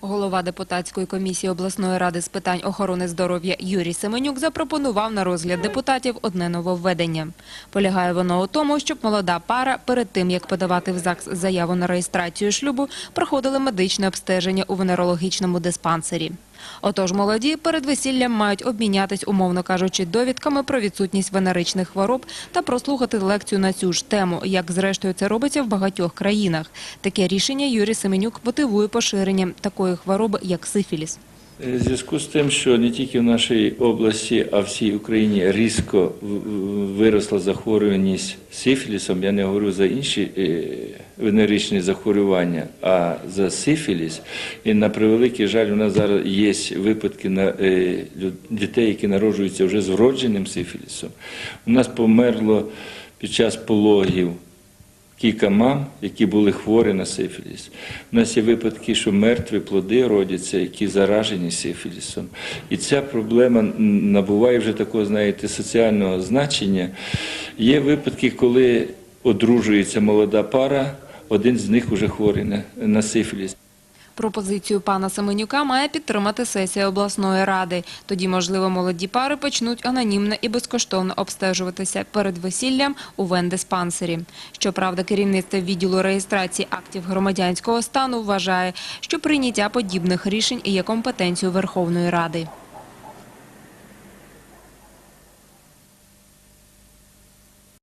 Голова депутатської комісії обласної ради з питань охорони здоров'я Юрій Семенюк запропонував на розгляд депутатів одне нововведення. Полягає воно у тому, щоб молода пара перед тим, як подавати в ЗАГС заяву на реєстрацію шлюбу, проходили медичне обстеження у венерологічному диспансері. Отож, молоді перед весіллям мають обмінятись, умовно кажучи, довідками про відсутність венеричних хвороб та прослухати лекцію на цю ж тему, як зрештою це робиться в багатьох країнах. Таке рішення Юрій Семенюк мотивує поширенням такої хвороби, як сифіліс. Е, В зв'язку з тим, що не тільки в нашій області, а всій Україні різко в- в- виросла захворюваність сифілісом, я не говорю за інші е, венеричні захворювання, а за сифіліс. І на превеликий жаль, у нас зараз є випадки на е, дітей, які народжуються вже з вродженим сифілісом. У нас померло під час пологів кілька мам, які були хворі на сифіліс. У нас є випадки, що мертві плоди родяться, які заражені сифілісом. І ця проблема набуває вже такого, знаєте, соціального значення. Є випадки, коли одружується молода пара, один з них вже хворий на, на сифіліс. Пропозицію пана Семенюка має підтримати сесія обласної ради. Тоді, можливо, молоді пари почнуть анонімно і безкоштовно обстежуватися перед весіллям у вендиспансері. Щоправда, керівництво відділу реєстрації актів громадянського стану вважає, що прийняття подібних рішень є компетенцією Верховної Ради.